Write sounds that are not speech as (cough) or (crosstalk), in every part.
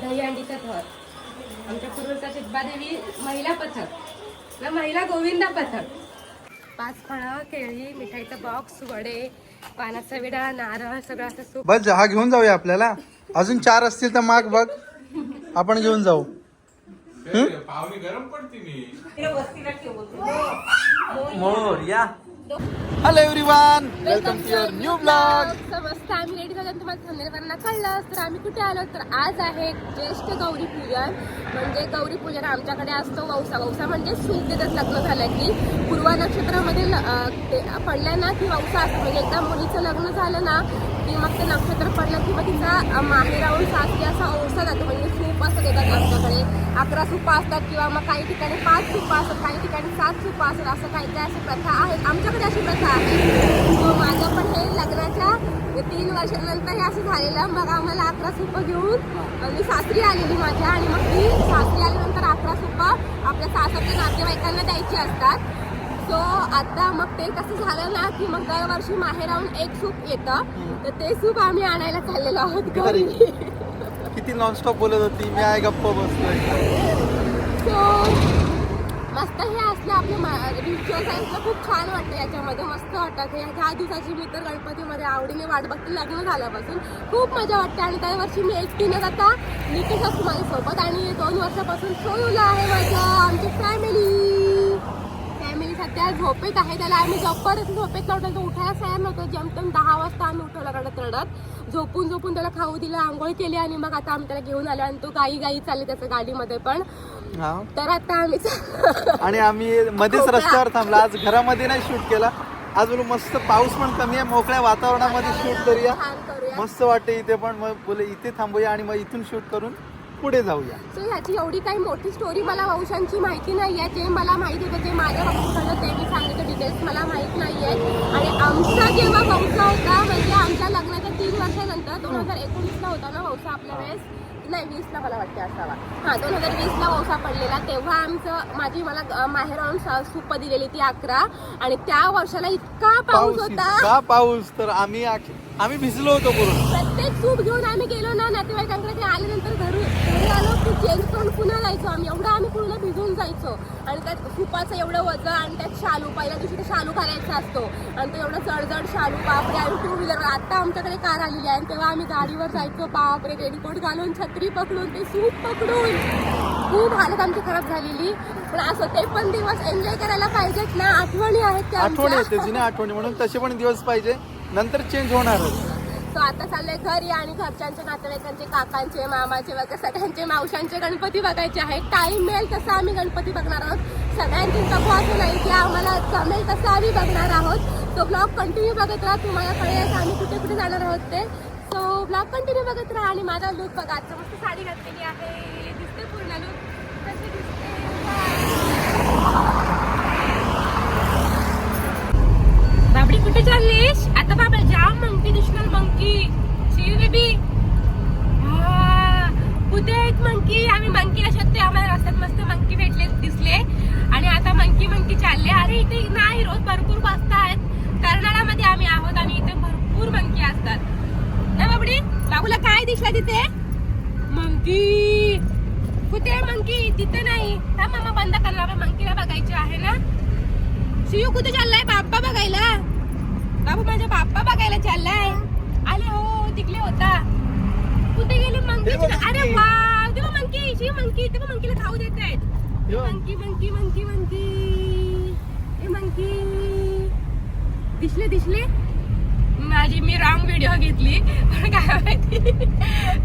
दहीहंडीचा थर आमच्या पूर्वचा चितबादेवी महिला पथक. ना महिला गोविंदा पथक. पाच फळं केळी मिठाईचा बॉक्स वडे पानाचा विडा नारळ सगळं असं सूप. बस हा घेऊन जाऊया आपल्याला. अजून चार असतील तर माग बघ. आपण घेऊन जाऊ. पाहुणी गरम पडती मी मोर या. Hello everyone welcome to your new blog मस्त आम्ही रेडी झालो तुम्हाला कळलं. तर आम्ही कुठे आलो? तर आज आहे ज्येष्ठ गौरी पूजन. म्हणजे गौरी पूजन आमच्याकडे असतो. वौसा वौसा म्हणजे सूप देतात लग्न झालं की पूर्वा नक्षत्रामध्ये ल- अं, ते पडलं ना की वौसा असतो म्हणजे एकदा मुलीचं लग्न झालं ना की मग ते नक्षत्र पडलं की मग तिचा राहून सासरी असा औसा जातो. म्हणजे सूप असं देतात आमच्याकडे. अकरा सुपा असतात किंवा मग काही ठिकाणी पाच सुपा असतात काही ठिकाणी सात सुपा असतात. असं काही काही अशी प्रथा आहे आमच्याकडे प्रथा आहे. सो माझं पण हे लग्नाच्या तीन वर्षानंतर हे असं झालेलं. मग आम्हाला अकरा सुपं घेऊन मी सासरी आलेली माझ्या आणि मग ती सासरी आल्यानंतर अकरा सुपं आपल्या सासरच्या नातेवाईकांना द्यायची असतात. सो आता मग ते कसं झालं ना की मग दरवर्षी माहेराहून एक सूप येतं. तर ते सूप आम्ही आणायला चाललेलो आहोत घरी. किती नॉनस्टॉप बोलत होती? मी आहे गप्प बसलोय. सो मस्त हे असलं आपलं रिच्युअल्स असलं खूप छान वाटतं याच्यामध्ये. मस्त वाटतं. हे ह्या दिवसाची मी तर गणपतीमध्ये आवडीने वाट बघते लग्न झाल्यापासून. खूप मजा वाटते आणि त्या वर्षी मी एकटीने जाता निकेश असतो माझ्यासोबत आणि दोन वर्षापासून सोयूला आहे माझ्या आमची फॅमिली झोपेत आहे त्याला आम्ही जबरदस्त झोपेत नव्हतं तो उठायला तयार नव्हतं जमतम दहा वाजता आम्ही उठवला रडत रडत झोपून झोपून त्याला खाऊ दिलं आंघोळ केली आणि मग आता आम्ही त्याला घेऊन आलो आणि तो गाई गाई चालले त्याच्या गाडीमध्ये पण. तर आता आम्ही (laughs) आणि आम्ही मध्येच रस्त्यावर थांबला. आज घरामध्ये नाही शूट केला. आज बोलू मस्त पाऊस पण कमी आहे. मोकळ्या वातावरणामध्ये शूट करूया. मस्त वाटते इथे पण. मग बोले इथे थांबूया आणि मग इथून शूट करून पुढे जाऊया. सो ह्याची एवढी काही मोठी स्टोरी मला वंशांची माहिती नाही आहे जे मला माहिती होतं ते माझ्या बाबतीकडलं ते मी सांगितलं डिटेल्स मला माहीत नाही आहे आणि आमचा जेव्हा वंश होता म्हणजे आमच्या लग्नाच्या तीन वर्षानंतर दोन हजार एकोणीसला होता ना वंश आपल्या वेळेस? नाही वीसला मला वाटते असावा. हां दोन हजार वीसला वंसा पडलेला. तेव्हा आमचं माझी मला स- सुप दिलेली ती अकरा. आणि त्या वर्षाला इतका पाऊस होता. पाऊस तर आम्ही आम्ही भिजलो होतो पूर्ण. प्रत्येक सूप घेऊन आम्ही गेलो ना नातेवाईकांकडे ते आल्यानंतर घरी घरी आलो की चेंज करून पुन्हा जायचो आम्ही. एवढं आम्ही पूर्ण भिजून जायचो. आणि त्यात सुपाचं एवढं वजन आणि त्यात शालू पहिल्या दिवशी ते शालू घालायचा असतो. आणि तो एवढं जडजड शालू बापरे आणि टू व्हीलर आता आमच्याकडे कार आलेली आहे आणि तेव्हा आम्ही गाडीवर जायचो. बापरे रेनकोट घालून छत्री पकडून ते सूप पकडून. खूप हालत आमची खराब झालेली. पण असं ते पण दिवस एन्जॉय करायला पाहिजेत ना. आठवणी आहेत त्या आठवणी. येते जुन्या आठवणी. म्हणून तसे पण दिवस पाहिजे. नंतर चेंज होणारच. सो आता चाललंय घरी आणि घरच्यांचे नातेवाईकांचे काकांचे मामाचे वगैरे सगळ्यांचे मावशांचे गणपती बघायचे आहेत टाइम मिळेल तसं आम्ही गणपती बघणार आहोत. सगळ्यांची नको असं नाही की आम्हाला जमेल तसं आम्ही बघणार आहोत. तो ब्लॉग कंटिन्यू बघत राहा. तुम्हाला कळेल आम्ही कुठे कुठे जाणार आहोत ते. सो ब्लॉग कंटिन्यू बघत राहा आणि माझा लुक बघा. आजचं मस्त साडी घातलेली आहे. दिसते पूर्ण लुक दिसते? बाबडी कुठे चाललीस? आता बाबा जाम मंकी. दिसणार मंकी सी बेबी ah, उद्या एक मंकी. आम्ही मंकी मंकीला ते आम्हाला रस्त्यात मस्त मंकी भेटले दिसले. आणि आता मंकी मंकी चालले. अरे इथे नाही रोज भरपूर मस्त आहेत. कर्नाळामध्ये आम्ही आहोत आणि इथे भरपूर मंकी असतात. ना बाबडी बाबूला काय दिसला तिथे? मंकी. कुठे आहे मंकी? तिथे नाही. मामा बंद करणार मंकीला बघायची आहे ना. शियू कुठे चाललाय? बाप्पा बघायला. बाबू माझ्या बाप्पा बघायला चाललाय. आले हो तिकडे होता. कुठे गेले मंकी? अरे. वा तेव्हा मंकी शिव मंकी तेव्हा मंकीला खाऊ देत आहेत. Monkey monkey monkey monkey. हे मंकी. दिसले दिसले? माझी मी रॉंग व्हिडिओ घेतली. पण काय माहिती.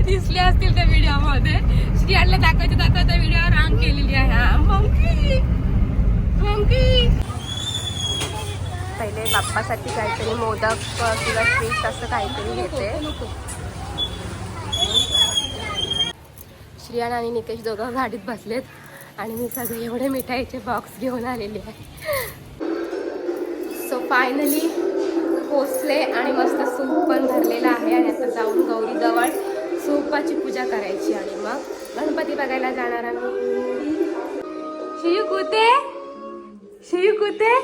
दिसले असतील त्या व्हिडिओमध्ये. श्रियाला दाखवायचं दाखवायचा व्हिडिओ रॉंग केलेली आहे. हा मंकी. मंकी. पहिले बाप्पासाठी काहीतरी मोदक किंवा स्वीट असं काहीतरी घेते. श्रियान आणि निकेश दोघं गाडीत बसलेत आणि मी सगळे एवढे मिठाईचे बॉक्स घेऊन आलेले आहे. सो फायनली पोचले आणि मस्त सूप पण भरलेला आहे आणि आता जाऊन गौरीजवळ सूपाची पूजा करायची आणि मग गणपती बघायला जाणार आम्ही. शिव कुते शिव कुते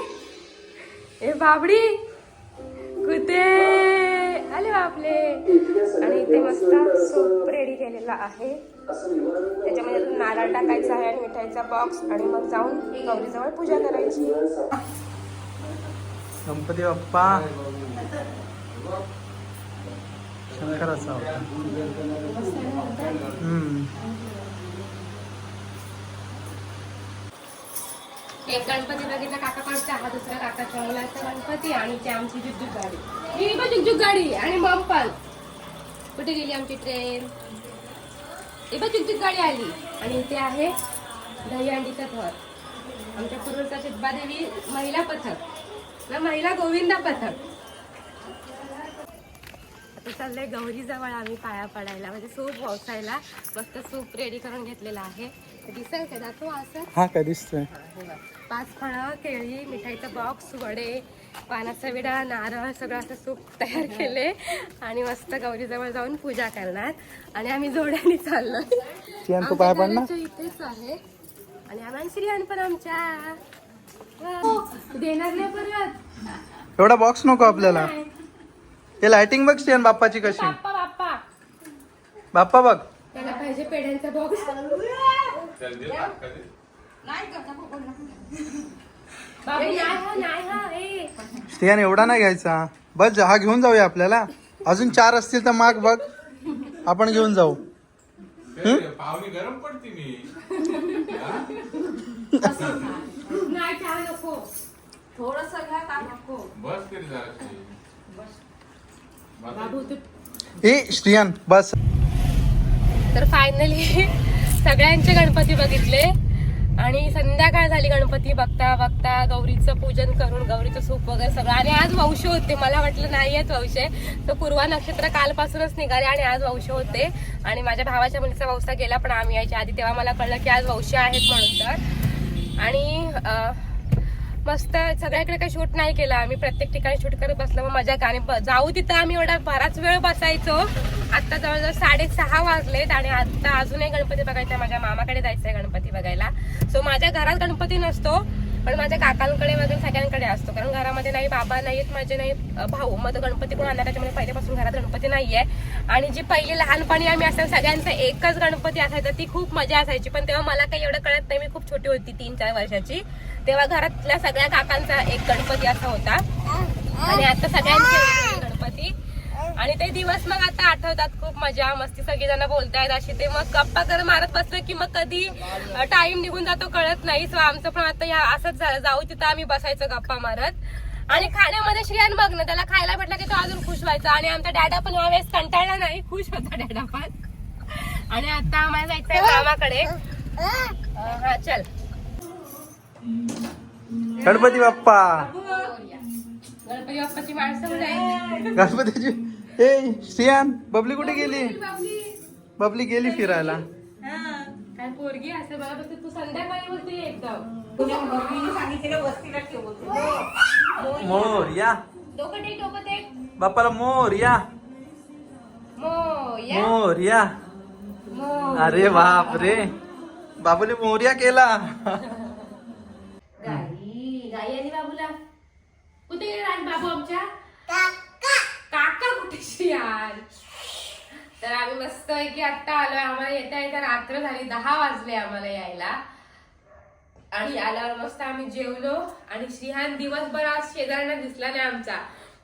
ए बाबडी! कुते आले बापले आणि इथे मस्त सूप रेडी केलेला आहे. त्याच्यामध्ये नारळ टाकायचा आहे आणि मिठाईचा बॉक्स आणि मग जाऊन गौरीजवळ पूजा करायची. गणपती बाप्पा. शंकराचा होता. एक गणपती बघितला काकाकडचा हा दुसरा काका मुलाचा गणपती आणि ती आमची जुगजुग गाडी. ही पण जुगजुग गाडी आणि बॉम्ब पण कुठे गेली आमची ट्रेन ही पण जुगजुग गाडी आली. आणि इथे आहे दहीहंडीचं घर. आमच्या पूर्वचा चिब्बादेवी महिला पथक. ना महिला गोविंदा पथक. चाललंय गौरीजवळ आम्ही पाया पडायला. म्हणजे सूप पावसायला मस्त सूप रेडी करून घेतलेला आहे. दिसेल का? दाखव असं. हा काय दिसतोय? पाच फळं केळी मिठाईचा बॉक्स वडे पानाचा विडा नारळ सगळं असं सूप तयार (laughs) केले. आणि मस्त गौरीजवळ जाऊन पूजा करणार. आणि आम्ही जोड्याने तू पाय घराच्या इथेच आहे. आणि आम्हाला श्रीयान पण आमच्या. वा. देणार नाही परत. एवढा बॉक्स नको आपल्याला. हे लाइटिंग बघ चियान बाप्पाची कशी. बाप्पा बाप्पा. बाप्पा बघ. त्याला पाहिजे पेढ्यांचा बॉक्स नाही हा नाही हा एवढा नाही घ्यायचा. बस हा घेऊन जाऊया आपल्याला. अजून चार असतील तर माग बघ. आपण घेऊन जाऊ. गरम पडती नी हा? नाही चहा नको. थोडस घ्या का नको. बस तरी जराशी बाबू तू ए श्रियान बस. तर फायनली सगळ्यांचे गणपती बघितले. आणि संध्याकाळ झाली गणपती बघता बघता गौरीचं पूजन करून गौरीचं सूप वगैरे सगळं. आणि आज वंश होते. मला वाटलं नाही आहेत वंशे. तर पूर्वा नक्षत्र कालपासूनच निघाले आणि आज वंश होते. आणि माझ्या भावाच्या मुलीचा वंशा गेला पण आम्ही यायच्या आधी तेव्हा मला कळलं की आज वंश आहेत म्हणून तर. आणि मस्त सगळ्याकडे काही शूट नाही केलं आम्ही. प्रत्येक ठिकाणी शूट करत बसलो. मग मजा आणि ब- जाऊ तिथं आम्ही एवढा बराच वेळ बसायचो. आता जवळजवळ साडेसहा वाजलेत आणि आता अजूनही गणपती बघायचा माझ्या मामाकडे जायचंय गणपती बघायला. सो माझ्या घरात गणपती नसतो. पण माझ्या काकांकडे वगैरे सगळ्यांकडे असतो. कारण घरामध्ये नाही बाबा नाहीत माझे नाही भाऊ. मग गणपती कोण आणणार? त्याच्यामुळे पहिल्यापासून घरात गणपती नाही आहे आणि जी पहिली लहानपणी आम्ही असं सगळ्यांचा एकच गणपती असायचा. ती खूप मजा असायची. पण तेव्हा मला काही एवढं कळत नाही. मी खूप छोटी होती तीन चार वर्षाची. तेव्हा घरातल्या सगळ्या काकांचा एक गणपती असा होता. आणि आता सगळ्यांचे आणि ते दिवस मग आता आठवतात खूप मजा मस्ती सगळीजण बोलतायत अशी. ते मग गप्पा कर मारत बसलो की मग कधी टाइम निघून जातो कळत नाही. सो आमचं पण आता या असंच झालं. जाऊ तिथं आम्ही बसायचं गप्पा मारत. आणि खाण्यामध्ये श्रियान बघ ना त्याला खायला भेटला की तो अजून खुश व्हायचा. आणि आमचा डॅडा पण यावेळेस कंटाळला नाही. खुश होता डॅडा पण. आणि आता आम्हाला जायचंय मामाकडे. हा चल. गणपती बाप्पा. गणपती बाप्पाची माणसं गणपतीची ए श्रियान बबली कुठे गेली? बबली गेली फिरायला. काय पोरगी असं बघा फक्त तू संध्याकाळी बोलते एकदम. तुझ्या मम्मीने सांगितलेलं वस्तीला ठेवतो मोर या. डोकं टेक डोकं टेक बाप्पाला मोर या. मोर या. अरे बाप रे. बाबूने मोर्या केला. गाई गाई आली बाबूला. कुठे गेले राज बाबू आमच्या? काका यार तर आम्ही मस्त की आता आलोय. आम्हाला येता येता रात्र झाली. दहा वाजले आम्हाला यायला. आणि आल्यावर मस्त आम्ही जेवलो. आणि श्रीहान दिवसभर आज शेजाऱ्यांना दिसला नाही आमचा.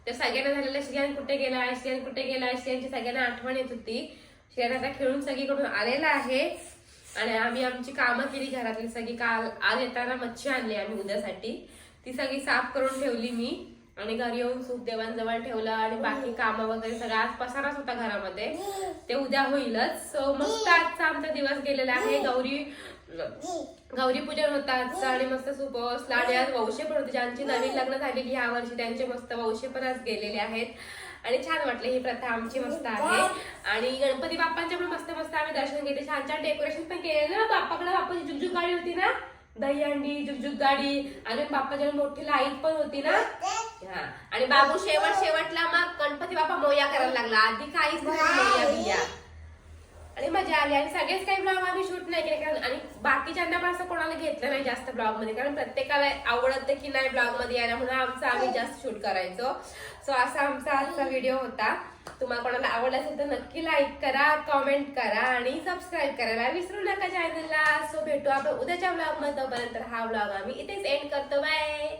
तर सगळ्यांना झालेलं श्रीहान कुठे गेला श्रीहान कुठे गेला श्रीहानची सगळ्यांना आठवण येत होती. श्रीहान आता खेळून सगळीकडून आलेला आहे. आणि आम्ही आमची कामं केली घरातली. सगळी काल आज येताना मच्छी आणली आम्ही उद्यासाठी. ती सगळी साफ करून ठेवली मी. आणि घरी येऊन सूप देवांजवळ ठेवलं आणि बाकी कामं वगैरे सगळं आज पसाराच होता घरामध्ये. ते उद्या होईलच. सो मस्त आजचा आमचा दिवस गेलेला आहे. गौरी गौरी पूजन होता आजचं आणि मस्त सूप असला आणि आज वंशे पण होते. ज्यांची नवीन लग्न झालेली ह्या वर्षी त्यांचे मस्त वंशे पण आज गेलेले आहेत. आणि छान वाटले ही प्रथा आमची मस्त आहे. आणि गणपती बाप्पांच्या पण मस्त मस्त आम्ही दर्शन घेतले. छान छान डेकोरेशन पण केलेलं. ना बाप्पाकडे बाप्पाची जुगजुग गाडी होती ना? दहीहंडी जुगजुग गाडी आणि बाप्पाच्या मोठी लाइट पण होती ना? हा. आणि बाबू शेवट शेवटला मग गणपती बाप्पा मोया करायला लागला. आधी काहीच मोया बिया. आणि मजा आली. आणि सगळेच काही ब्लॉग आम्ही शूट नाही केले कारण आणि बाकीच्यांना पण असं कोणाला घेतलं नाही जास्त ब्लॉगमध्ये. कारण प्रत्येकाला आवडत की नाही ब्लॉगमध्ये यायला म्हणून आमचं आम्ही जास्त शूट करायचो. सो असा आमचा आजचा व्हिडिओ होता. तुम्हाला कोणाला आवडला असेल तर नक्की लाईक करा कॉमेंट करा आणि सबस्क्राईब करायला विसरू नका चॅनलला सो भेटू आपण उद्याच्या ब्लॉगमध्ये तोपर्यंत हा ब्लॉग आम्ही इथेच एंड करतो. बाय